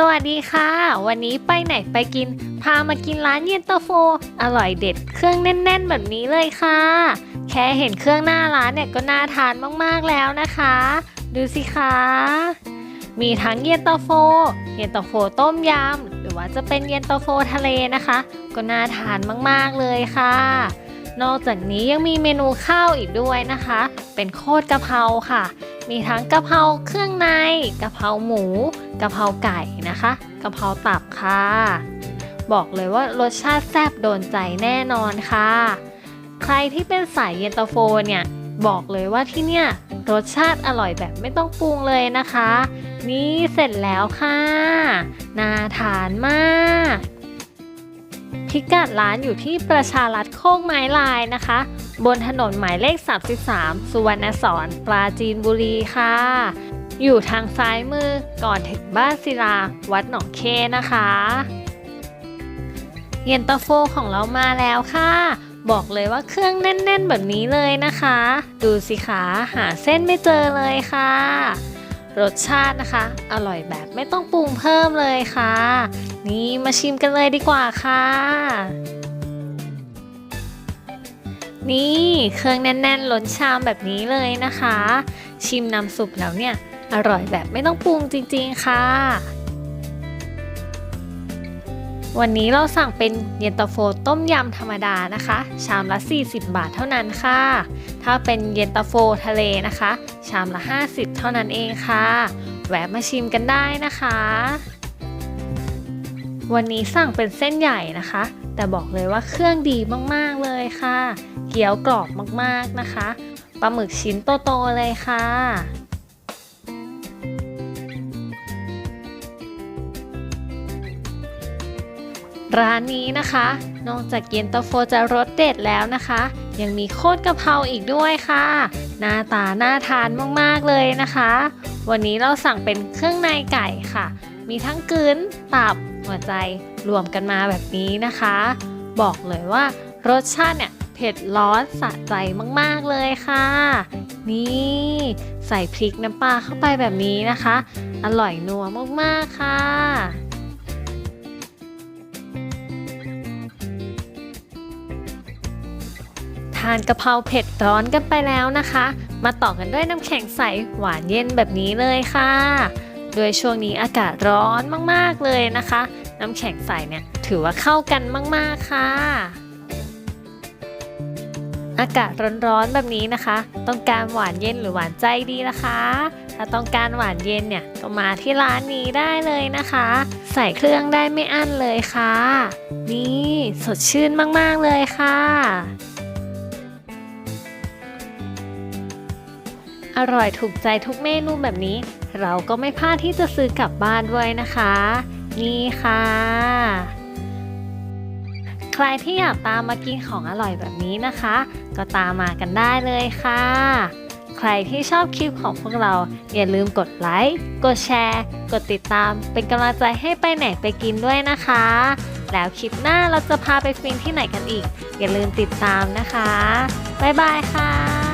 สวัสดีค่ะ วันนี้ไปไหนไปกิน พามากินร้านเย็นตาโฟ อร่อยเด็ดเครื่องแน่น ๆ แบบนี้เลยค่ะ แค่เห็นเครื่องหน้าร้านเนี่ยก็น่าทานมากๆแล้วนะคะ ดูสิคะมีทั้งเย็นตาโฟ เย็นตาโฟต้มยำหรือว่าจะเป็นเย็นตาโฟทะเลนะคะ ก็น่าทานมากๆเลยค่ะ นอกจากนี้ยังมีเมนูข้าวอีกด้วยนะคะ เป็นโคตรกะเพราค่ะ มีทั้งกะเพราเครื่องในกะเพราหมูกะเพราไก่นะคะกะเพราตับค่ะ บอกเลยว่ารสชาติแซ่บโดนใจแน่นอนค่ะ ใครที่เป็นสายเย็นตาโฟเนี่ยบอกเลยว่าที่เนี่ยรสชาติอร่อยแบบไม่ต้องปรุงเลยนะคะ นี่เสร็จแล้วค่ะ น่าทานมาก พิกัดร้านอยู่ที่ประชารัฐโคกไม้ลายนะคะ บนถนนหมายเลข 33 สุวรรณสอนปราจีนบุรีค่ะ อยู่ทางซ้ายมือก่อนถึงบ้านศิลา วัดหนองเคนะคะ เย็นตาโฟของเรามาแล้วค่ะ บอกเลยว่าเครื่องแน่น ๆ แบบนี้เลยนะคะ ดูสิคะหาเส้นไม่เจอเลยค่ะรสชาตินะคะ อร่อยแบบไม่ต้องปรุงเพิ่มเลยค่ะ นี่มาชิมกันเลยดีกว่าค่ะ นี่เครื่องแน่นๆล้นชามแบบนี้เลยนะคะ ชิมน้ำซุปแล้วเนี่ย อร่อยแบบไม่ต้องปรุงจริงๆค่ะ วันนี้เราสั่งเป็นเย็นตาโฟต้มยำธรรมดานะคะ ชามละ 40 บาทเท่านั้นค่ะ ถ้าเป็นเย็นตาโฟทะเลนะคะ ชามละ 50 เท่านั้นเองค่ะ แวะมาชิมกันได้นะคะ วันนี้สั่งเป็นเส้นใหญ่นะคะ แต่บอกเลยว่าเครื่องดีมากๆเลยค่ะ เกี๊ยวกรอบมากๆนะคะปลาหมึกชิ้นโตๆเลยค่ะร้านนี้นะคะ นอกจากเย็นตาโฟจะรสเด็ดแล้วนะคะ ยังมีโคตรกะเพราอีกด้วยค่ะ หน้าตาน่าทานมากๆเลยนะคะ วันนี้เราสั่งเป็นเครื่องในไก่ค่ะ มีทั้งกลืนตับ หัวใจรวมกันมาแบบนี้นะคะ บอกเลยว่ารสชาติเนี่ยเผ็ดร้อนสะใจมากๆเลยค่ะ นี่ใส่พริกน้ำปลาเข้าไปแบบนี้นะคะ อร่อยนัวมากๆค่ะทานกะเพราเผ็ดร้อนกันไปแล้วนะคะ มาต่อกันด้วยน้ำแข็งใสหวานเย็นแบบนี้เลยค่ะ โดยช่วงนี้อากาศร้อนมากๆเลยนะคะ น้ำแข็งใสเนี่ยถือว่าเข้ากันมากๆค่ะ อากาศร้อนๆแบบนี้นะคะ ต้องการหวานเย็นหรือหวานใจดีล่ะคะ ถ้าต้องการหวานเย็นเนี่ยก็มาที่ร้านนี้ได้เลยนะคะ ใส่เครื่องได้ไม่อั้นเลยค่ะ นี่สดชื่นมากๆเลยค่ะอร่อยถูกใจทุกเมนูแบบนี้ เราก็ไม่พลาดที่จะซื้อกลับบ้านด้วยนะคะ นี่ค่ะ ใครที่อยากตามมากินของอร่อยแบบนี้นะคะ ก็ตามมากันได้เลยค่ะ ใครที่ชอบคลิปของพวกเรา อย่าลืมกดไลค์ กดแชร์ กดติดตาม เป็นกำลังใจให้ไปไหนไปกินด้วยนะคะ แล้วคลิปหน้าเราจะพาไปฟินที่ไหนกันอีก อย่าลืมติดตามนะคะ บ๊ายบายค่ะ